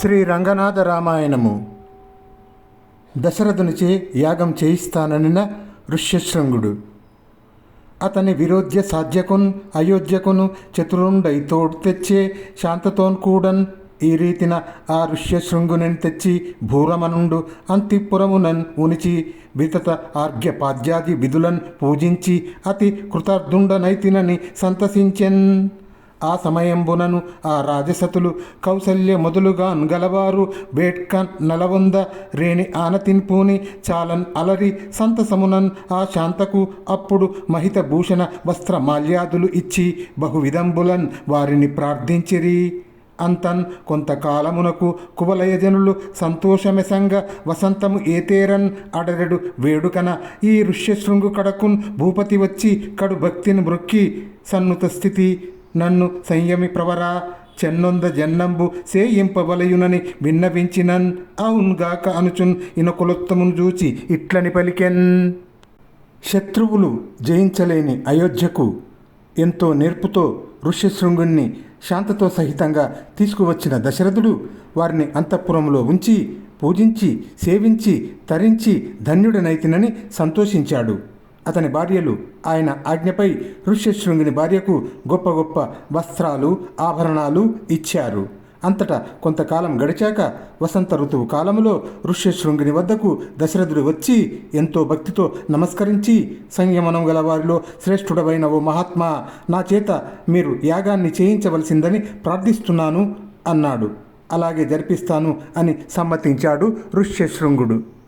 శ్రీ రంగనాథ రామాయణము. దశరథునిచే యాగం చేయిస్తాననిన ఋష్యశృంగుడు. అతని విరోధ్య సాధ్యకున్ అయోధ్యకును చతురుండై తోడు తెచ్చే శాంతతోన్ కూడన్ ఈ రీతిన ఆ ఋష్యశృంగుని తెచ్చి భూరమనుండు అంతిపురమునన్ ఉనిచి వితత ఆర్ఘ్యపాద్యాది విధులన్ పూజించి అతి కృతార్థుండనైతినని సంతసించెన్. ఆ సమయంబునను ఆ రాజసతులు కౌసల్య మొదలుగా గలవారు. బేట్కన్ నలవంద రేణి ఆనతిన్పూని చాలన్ అలరి సంతసమునన్ ఆ శాంతకు అప్పుడు మహిత భూషణ వస్త్ర మాల్యాదులు ఇచ్చి బహువిధంబులన్ వారిని ప్రార్థించిరి. అంతన్ కొంతకాలమునకు కువలయజనులు సంతోషమెసంగ వసంతము ఏతేరన్ అడరెడు వేడుకన ఈ ఋష్యశృంగు కడకున్ భూపతి వచ్చి కడు భక్తిని మృక్కి సన్నుత స్థితి నన్ను సంయమి ప్రవరా చెన్నొంద జన్నంబు సేయింపవలయునని విన్నవించినన్. అవున్గాక అనుచున్ ఇనకులొత్తమును చూచి ఇట్లని పలికెన్. శత్రువులు జయించలేని అయోధ్యకు ఎంతో నేర్పుతో ఋష్యశృంగుణ్ణి శాంతతో సహితంగా తీసుకువచ్చిన దశరథుడు వారిని అంతఃపురంలో ఉంచి పూజించి సేవించి తరించి ధన్యుడనైతినని సంతోషించాడు. అతని భార్యలు ఆయన ఆజ్ఞపై ఋష్యశృంగుని భార్యకు గొప్ప గొప్ప వస్త్రాలు ఆభరణాలు ఇచ్చారు. అంతటా కొంతకాలం గడిచాక వసంత ఋతువు కాలంలో ఋష్యశృంగుని వద్దకు దశరథుడు వచ్చి ఎంతో భక్తితో నమస్కరించి సంయమనం గల వారిలో శ్రేష్ఠుడవైన ఓ మహాత్మా నా చేత మీరు యాగాన్ని చేయించవలసిందని ప్రార్థిస్తున్నాను అన్నాడు. అలాగే జరిపిస్తాను అని సమ్మతించాడు ఋష్యశృంగుడు.